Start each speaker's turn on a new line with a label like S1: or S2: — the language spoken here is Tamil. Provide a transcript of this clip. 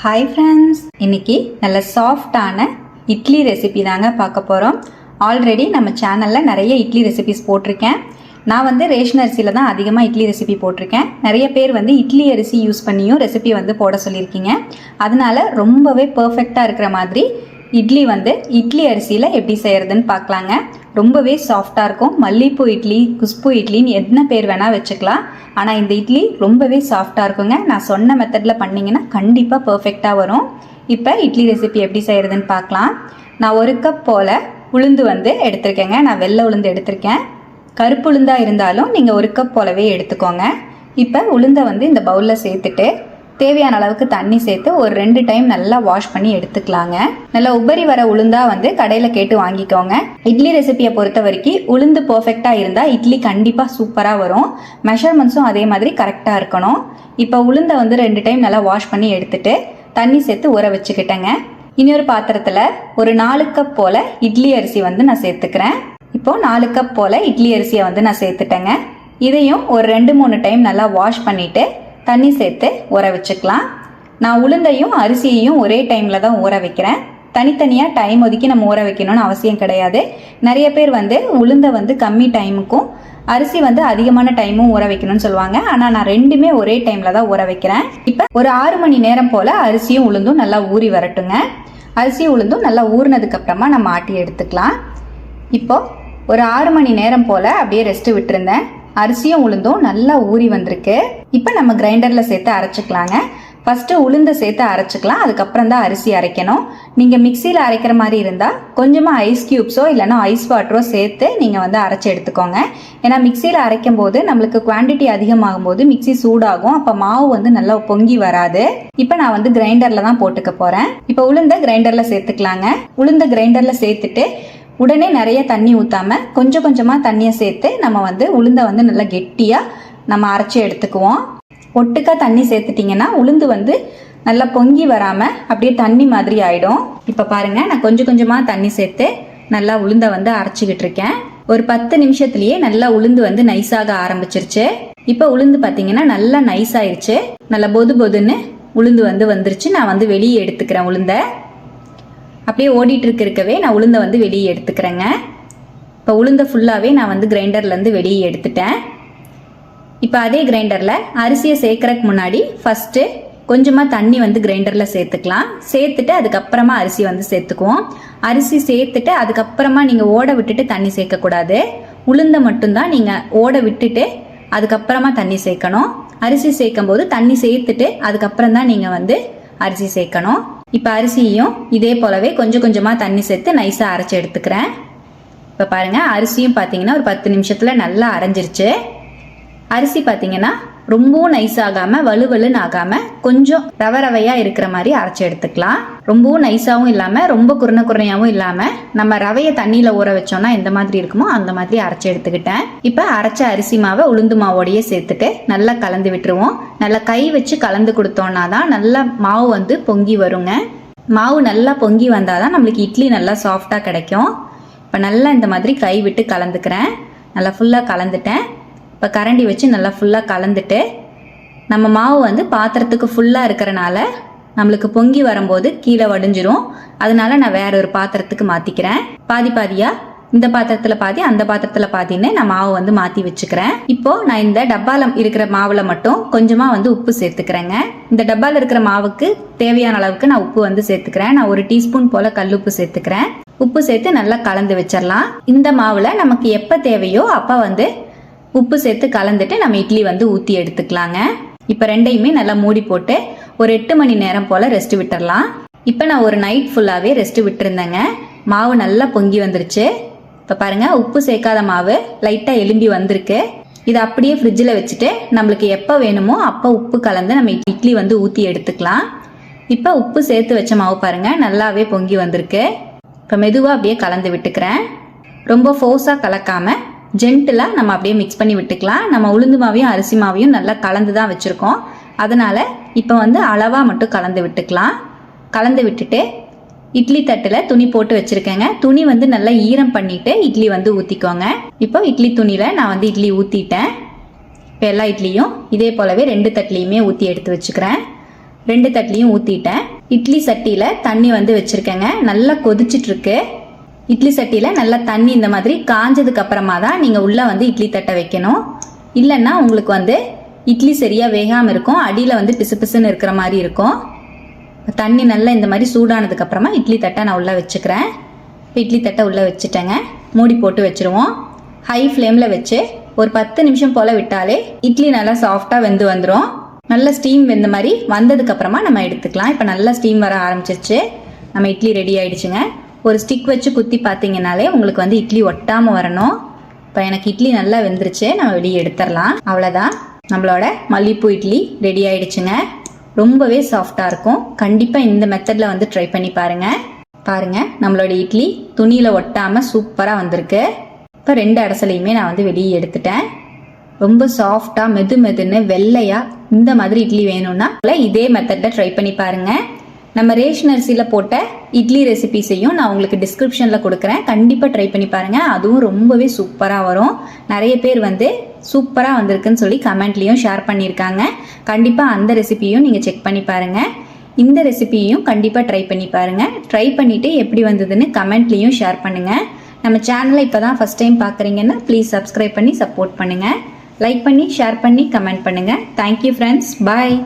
S1: ஹாய் ஃப்ரெண்ட்ஸ் இன்னைக்கு நல்ல சாஃப்டான இட்லி ரெசிபி தாங்க பார்க்க போகிறோம் ஆல்ரெடி நம்ம சேனலில் நிறைய இட்லி ரெசிபிஸ் போட்டிருக்கேன். நான் வந்து ரேஷன் அரிசியில் தான் அதிகமாக இட்லி ரெசிபி போட்டிருக்கேன். நிறைய பேர் வந்து இட்லி அரிசி யூஸ் பண்ணியும் ரெசிபி வந்து போட சொல்லியிருக்கீங்க. அதனால ரொம்பவே பர்ஃபெக்டாக இருக்கிற மாதிரி இட்லி வந்து இட்லி அரிசியில் எப்படி செய்கிறதுன்னு பார்க்கலாங்க. ரொம்பவே சாஃப்டாக இருக்கும். மல்லிப்பூ இட்லி குஷ்பு இட்லின்னு என்ன பேர் வேணால் வச்சுக்கலாம். ஆனால் இந்த இட்லி ரொம்பவே சாஃப்டாக இருக்குங்க. நான் சொன்ன மெத்தடில் பண்ணிங்கன்னா கண்டிப்பாக பர்ஃபெக்டாக வரும். இப்போ இட்லி ரெசிபி எப்படி செய்கிறதுன்னு பார்க்கலாம். நான் ஒரு கப் போல் உளுந்து வந்து எடுத்திருக்கேங்க. நான் வெள்ளை உளுந்து எடுத்திருக்கேன். கருப்பு உளுந்தாக இருந்தாலும் நீங்கள் ஒரு கப் போலவே எடுத்துக்கோங்க. இப்போ உளுந்தை வந்து இந்த பவுலில் சேர்த்துட்டு தேவையான அளவுக்கு தண்ணி சேர்த்து ஒரு ரெண்டு டைம் நல்லா வாஷ் பண்ணி எடுத்துக்கலாங்க. நல்லா உபரி வர உளுந்தா வந்து கடையில் கேட்டு வாங்கிக்கோங்க. இட்லி ரெசிபியை பொறுத்த வரைக்கும் உளுந்து பர்ஃபெக்டாக இருந்தால் இட்லி கண்டிப்பாக சூப்பராக வரும். மெஷர்மெண்ட்ஸும் அதே மாதிரி கரெக்டாக இருக்கணும். இப்போ உளுந்தை வந்து ரெண்டு டைம் நல்லா வாஷ் பண்ணி எடுத்துட்டு தண்ணி சேர்த்து ஊற வச்சுக்கிட்டேங்க. இன்னொரு பாத்திரத்தில் ஒரு நாலு கப் போல் இட்லி அரிசி வந்து நான் சேர்த்துக்கிறேன். இப்போ நாலு கப் போல் இட்லி அரிசியை வந்து நான் சேர்த்துட்டேங்க. இதையும் ஒரு ரெண்டு மூணு டைம் நல்லா வாஷ் பண்ணிவிட்டு தண்ணி சேர்த்து ஊற வச்சுக்கலாம். நான் உளுந்தையும் அரிசியையும் ஒரே டைமில் தான் ஊற வைக்கிறேன். தனித்தனியாக டைம் ஒதுக்கி நம்ம ஊற வைக்கணும்னு அவசியம் கிடையாது. நிறைய பேர் வந்து உளுந்தை வந்து கம்மி டைமுக்கும் அரிசி வந்து அதிகமான டைமும் ஊற வைக்கணும்னு சொல்லுவாங்க. ஆனால் நான் ரெண்டுமே ஒரே டைமில் தான் ஊற வைக்கிறேன். இப்போ ஒரு ஆறு மணி நேரம் போல் அரிசியும் உளுந்தும் நல்லா ஊறி வரட்டுங்க. அரிசி உளுந்தும் நல்லா ஊறினதுக்கப்புறமா நம்ம ஆட்டி எடுத்துக்கலாம். இப்போது ஒரு ஆறு மணி நேரம் போல் அப்படியே ரெஸ்ட் விட்டுருந்தேன். அரிசியும் உளுந்தும் நல்லா ஊறி வந்திருக்கு. இப்போ நம்ம கிரைண்டரில் சேர்த்து அரைச்சிக்கலாங்க. ஃபஸ்ட்டு உளுந்தை சேர்த்து அரைச்சிக்கலாம். அதுக்கப்புறம் தான் அரிசி அரைக்கணும். நீங்கள் மிக்சியில் அரைக்கிற மாதிரி இருந்தால் கொஞ்சமாக ஐஸ் க்யூப்ஸோ இல்லைனா ஐஸ் வாட்டரோ சேர்த்து நீங்கள் வந்து அரைச்சி எடுத்துக்கோங்க. ஏன்னா மிக்சியில் அரைக்கும் போது நம்மளுக்கு குவான்டிட்டி அதிகமாகும் போது மிக்சி சூடாகும். அப்போ மாவு வந்து நல்லா பொங்கி வராது. இப்போ நான் வந்து கிரைண்டரில் தான் போட்டுக்க போகிறேன் இப்போ உளுந்த கிரைண்டரில் சேர்த்துக்கலாங்க. உளுந்த கிரைண்டரில் சேர்த்துட்டு உடனே நிறைய தண்ணி ஊற்றாம கொஞ்சம் கொஞ்சமாக தண்ணியை சேர்த்து நம்ம வந்து உளுந்தை வந்து நல்லா கெட்டியாக நம்ம அரைச்சி எடுத்துக்குவோம். ஒட்டுக்கா தண்ணி சேர்த்துட்டிங்கன்னா உளுந்து வந்து நல்லா பொங்கி வராமல் அப்படியே தண்ணி மாதிரி ஆகிடும் இப்போ பாருங்க நான் கொஞ்சம் கொஞ்சமாக தண்ணி சேர்த்து நல்லா உளுந்தை வந்து அரைச்சிக்கிட்டு இருக்கேன். ஒரு பத்து நிமிஷத்துலேயே நல்லா உளுந்து வந்து நைஸாக ஆரம்பிச்சிருச்சு. இப்போ உளுந்து பார்த்தீங்கன்னா நல்லா நைஸ் ஆயிருச்சு நல்லா பொது பொதுன்னு உளுந்து வந்து வந்துருச்சு. நான் வந்து வெளியே எடுத்துக்கிறேன் உளுந்தை. அப்படியே ஓடிட்டு இருக்கவே நான் உளுந்தை வந்து வெளியே எடுத்துக்கிறேங்க. இப்போ உளுந்தை ஃபுல்லாகவே நான் வந்து கிரைண்டர்லேருந்து வெளியே எடுத்துட்டேன். இப்போ அதே கிரைண்டரில் அரிசியை சேர்க்கறதுக்கு முன்னாடி ஃபஸ்ட்டு கொஞ்சமாக தண்ணி வந்து கிரைண்டரில் சேர்த்துக்கலாம். சேர்த்துட்டு அதுக்கப்புறமா அரிசி வந்து சேர்த்துக்குவோம். அரிசி சேர்த்துட்டு அதுக்கப்புறமா நீங்கள் ஓட விட்டுட்டு தண்ணி சேர்க்கக்கூடாது. உளுந்தை மட்டும்தான் நீங்கள் ஓட விட்டுட்டு அதுக்கப்புறமா தண்ணி சேர்க்கணும். அரிசி சேர்க்கும் போது தண்ணி சேர்த்துட்டு அதுக்கப்புறம் தான் நீங்கள் வந்து அரிசி சேர்க்கணும். இப்போ அரிசியும் இதே போலவே கொஞ்சம் கொஞ்சமாக தண்ணி சேர்த்து நைஸாக அரைச்சி எடுத்துக்கிறேன். இப்போ பாருங்கள் அரிசியும் பார்த்தீங்கன்னா ஒரு பத்து நிமிஷத்தில் நல்லா அரைஞ்சிருச்சு. அரிசி பார்த்தீங்கன்னா ரொம்பவும் நைஸ் ஆகாமல் வலுவலுன்னு ஆகாமல் கொஞ்சம் ரவ ரவையாக இருக்கிற மாதிரி அரைச்சி எடுத்துக்கலாம். ரொம்பவும் நைஸாகவும் இல்லாமல் ரொம்ப குறுன குறையாகவும் இல்லாமல் நம்ம ரவையை தண்ணியில் ஊற வச்சோம்னா எந்த மாதிரி இருக்குமோ அந்த மாதிரி அரைச்சி எடுத்துக்கிட்டேன். இப்போ அரைச்ச அரிசி மாவை உளுந்து மாவோடையே சேர்த்துட்டு நல்லா கலந்து விட்டுருவோம். நல்லா கை வச்சு கலந்து கொடுத்தோம்னா தான் நல்லா மாவு வந்து பொங்கி வருங்க. மாவு நல்லா பொங்கி வந்தால் தான் நம்மளுக்கு இட்லி நல்லா சாஃப்டாக கிடைக்கும். இப்போ நல்லா இந்த மாதிரி கை விட்டு கலந்துக்கிறேன். நல்லா ஃபுல்லாக கலந்துட்டேன். இப்போ கரண்டி வச்சு நல்லா ஃபுல்லாக கலந்துட்டு நம்ம மாவு வந்து பாத்திரத்துக்கு ஃபுல்லாக இருக்கிறனால நம்மளுக்கு பொங்கி வரும்போது கீழே வடிஞ்சிரும். அதனால நான் வேற ஒரு பாத்திரத்துக்கு மாற்றிக்கிறேன் பாதி பாதியாக இந்த பாத்திரத்தில் பாதி அந்த பாத்திரத்தில் பாதின்னு நான் மாவு வந்து மாற்றி வச்சுக்கிறேன். இப்போ நான் இந்த டப்பாவில் இருக்கிற மாவில் மட்டும் கொஞ்சமாக வந்து உப்பு சேர்த்துக்கிறேங்க. இந்த டப்பாவில் இருக்கிற மாவுக்கு தேவையான அளவுக்கு நான் உப்பு வந்து சேர்த்துக்கிறேன். நான் ஒரு டீஸ்பூன் போல் கல் உப்பு சேர்த்துக்கிறேன். உப்பு சேர்த்து நல்லா கலந்து வச்சிடலாம் இந்த மாவில் நமக்கு எப்போ தேவையோ அப்போ வந்து உப்பு சேர்த்து கலந்துட்டு நம்ம இட்லி வந்து ஊற்றி எடுத்துக்கலாங்க. இப்போ ரெண்டையுமே நல்லா மூடி போட்டு ஒரு எட்டு மணி நேரம் போல் ரெஸ்ட் விட்டுறலாம். இப்போ நான் ஒரு நைட் ஃபுல்லாகவே ரெஸ்ட் விட்டுருந்தேங்க. மாவு நல்லா பொங்கி வந்துருச்சு. இப்போ பாருங்கள் உப்பு சேர்க்காத மாவு லைட்டாக எலும்பி வந்திருக்கு. இதை அப்படியே ஃப்ரிட்ஜில் வச்சுட்டு நம்மளுக்கு எப்போ வேணுமோ அப்போ உப்பு கலந்து நம்ம இட்லி வந்து ஊற்றி எடுத்துக்கலாம். இப்போ உப்பு சேர்த்து வச்ச மாவு பாருங்கள் நல்லாவே பொங்கி வந்திருக்கு. இப்போ மெதுவாக அப்படியே கலந்து விட்டுக்கிறேன். ரொம்ப ஃபோர்ஸாக கலக்காமல் ஜென்டிலாக நம்ம அப்படியே மிக்ஸ் பண்ணி விட்டுக்கலாம். நம்ம உளுந்து மாவையும் அரிசி மாவையும் நல்லா கலந்து தான் வச்சுருக்கோம். அதனால் இப்போ வந்து அளவாக மட்டும் கலந்து விட்டுக்கலாம். கலந்து விட்டுட்டு இட்லி தட்டில் துணி போட்டு வச்சுருக்கேங்க. துணி வந்து நல்லா ஈரம் பண்ணிவிட்டு இட்லி வந்து ஊற்றிக்கோங்க இப்போ இட்லி துணியில் நான் வந்து இட்லி ஊற்றிட்டேன் இப்போ எல்லா இட்லியும் இதே போலவே ரெண்டு தட்லியுமே ஊற்றி எடுத்து வச்சுக்கிறேன். ரெண்டு தட்லியும் ஊற்றிட்டேன் இட்லி சட்டியில் தண்ணி வந்து வச்சுருக்கேங்க. நல்லா கொதிச்சிட்ருக்கு இட்லி சட்டியில் நல்லா தண்ணி இந்த மாதிரி காஞ்சதுக்கு அப்புறமா தான் நீங்கள் உள்ளே வந்து இட்லி தட்டை வைக்கணும். இல்லைன்னா உங்களுக்கு வந்து இட்லி சரியாக வேகாமல் இருக்கும். அடியில் வந்து பிசு பிசுன்னு இருக்கிற மாதிரி இருக்கும். தண்ணி நல்லா இந்த மாதிரி சூடானதுக்கு அப்புறமா இட்லி தட்டை நான் உள்ளே வச்சுக்கிறேன். இப்போ இட்லி தட்டை உள்ளே வச்சுட்டேங்க. மூடி போட்டு வச்சுருவோம். ஹை ஃப்ளேமில் வச்சு ஒரு பத்து நிமிஷம் போல் விட்டாலே இட்லி நல்லா சாஃப்டாக வெந்து வந்துடும் நல்ல ஸ்டீம் வெந்த மாதிரி வந்ததுக்கப்புறமா நம்ம எடுத்துக்கலாம். இப்போ நல்லா ஸ்டீம் வர ஆரம்பிச்சிருச்சு. நம்ம இட்லி ரெடி ஆயிடுச்சுங்க. ஒரு ஸ்டிக் வச்சு குத்தி பார்த்தீங்கனாலே உங்களுக்கு வந்து இட்லி ஒட்டாமல் வரணும். இப்போ எனக்கு இட்லி நல்லா வெந்துருச்சு நம்ம வெளியே எடுத்துடலாம். அவ்வளோதான் நம்மளோட மல்லிப்பூ இட்லி ரெடி ஆயிடுச்சுங்க. ரொம்பவே சாஃப்டாக இருக்கும். கண்டிப்பாக இந்த மெத்தடில் வந்து ட்ரை பண்ணி பாருங்கள் பாருங்கள் நம்மளோட இட்லி துணியில் ஒட்டாமல் சூப்பராக வந்திருக்கு. இப்போ ரெண்டு அடசலையுமே நான் வந்து வெளியே எடுத்துட்டேன். ரொம்ப சாஃப்டாக மெது மெதுன்னு வெள்ளையாக இந்த மாதிரி இட்லி வேணும்னா இதே மெத்தடில் ட்ரை பண்ணி பாருங்கள் நம்ம ரேஷன் அரிசியில் போட்ட இட்லி ரெசிபிஸையும் நான் உங்களுக்கு டிஸ்கிரிப்ஷனில் கொடுக்குறேன். கண்டிப்பாக ட்ரை பண்ணி பாருங்கள் அதுவும் ரொம்பவே சூப்பராக வரும். நிறைய பேர் வந்து சூப்பராக வந்திருக்குன்னு சொல்லி கமெண்ட்லேயும் ஷேர் பண்ணியிருக்காங்க. கண்டிப்பாக அந்த ரெசிபியும் நீங்கள் செக் பண்ணி பாருங்கள் இந்த ரெசிபியையும் கண்டிப்பாக ட்ரை பண்ணி பாருங்கள் ட்ரை பண்ணிவிட்டு எப்படி வந்ததுன்னு கமெண்ட்லேயும் ஷேர் பண்ணுங்கள் நம்ம சேனலை இப்போ தான் ஃபஸ்ட் டைம் பார்க்குறீங்கன்னா ப்ளீஸ் சப்ஸ்கிரைப் பண்ணி சப்போர்ட் பண்ணுங்கள் லைக் பண்ணி ஷேர் பண்ணி கமெண்ட் பண்ணுங்கள் தேங்க்யூ ஃப்ரெண்ட்ஸ் பாய்